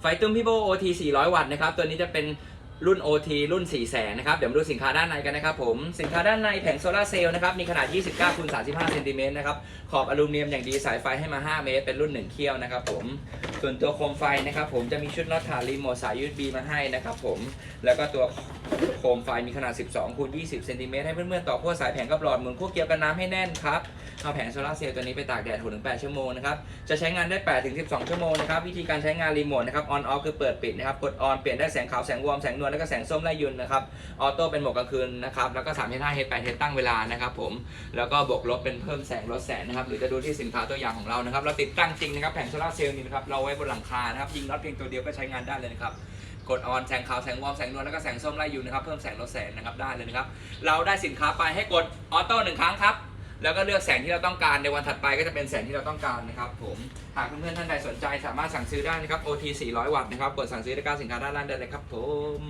ไฟตุ้มพี่โบ OT 400 วัตต์นะครับ ตัวนี้จะเป็นรุ่น OT รุ่น 4 แสนนะครับ เดี๋ยวมาดูสินค้าด้านในกันนะครับผม สินค้าด้านในแผงโซลาเซลล์นะครับ มีขนาด 29คูณ35เซนติเมตรนะครับ ขอบอลูมิเนียมอย่างดีสายไฟให้มา 5 เมตร เป็นรุ่น 1 เขี้ยวนะครับผม ส่วนตัวโคมไฟนะครับผมจะมีชุดน็อตฐานรีโมทสาย USB มาให้นะครับผม แล้วก็ตัวโคมไฟมีขนาด 12คูณ20เซนติเมตรให้เพื่อนๆต่อขั้วสายแผงกับหลอดหมุนขั้วเกี่ยวกันน้ำให้แน่นครับ เอาแผงโซลาร์เซลล์ตัวนี้ไปตากแดด6-8ชั่วโมงนะครับ จะใช้งานได้ 8-12 ชั่วโมงนะครับ วิธีการใช้งานรีโมทนะครับ on off คือเปิดปิดนะครับ กด on เปลี่ยนได้แสงขาว แสงวอร์มแสงนวล แล้วก็แสงส้มไล่ยุนนะครับ ออโต้เป็นโหมดกลางคืนนะครับ แล้วก็3 5 h 8 h ตั้งเวลานะครับผม แล้วก็บวกลบเป็นเพิ่มแสงลดแสงนะครับ หรือจะดูที่สินค้าตัวอย่างของเรานะครับ เราติดตั้งจริงนะครับ แผงโซลาร์เซลล์นี่นะครับ เราไว้บนหลังคานะครับ ยิงน็อตเพียงตัวเดียวก็ใช้งานได้เลยนะครับกดออนแสงขาวแสงวอมแสงนวลแล้วก็แสงส้มไล่ยุนนะครับเพิ่มแสงลดแสงนะครับได้เลยนะครับเราได้สินค้าไปให้กดออโต้หนึ่งครั้งครับ แล้วก็เลือกแสงที่เราต้องการในวันถัดไปก็จะเป็นแสงที่เราต้องการนะครับผมหากเพื่อนๆท่านใดสนใจสามารถสั่งซื้อได้นะครับ OT 400 วัตต์นะครับกดสั่งซื้อได้ก้าสินค้าด้านล่างได้เลยครับผม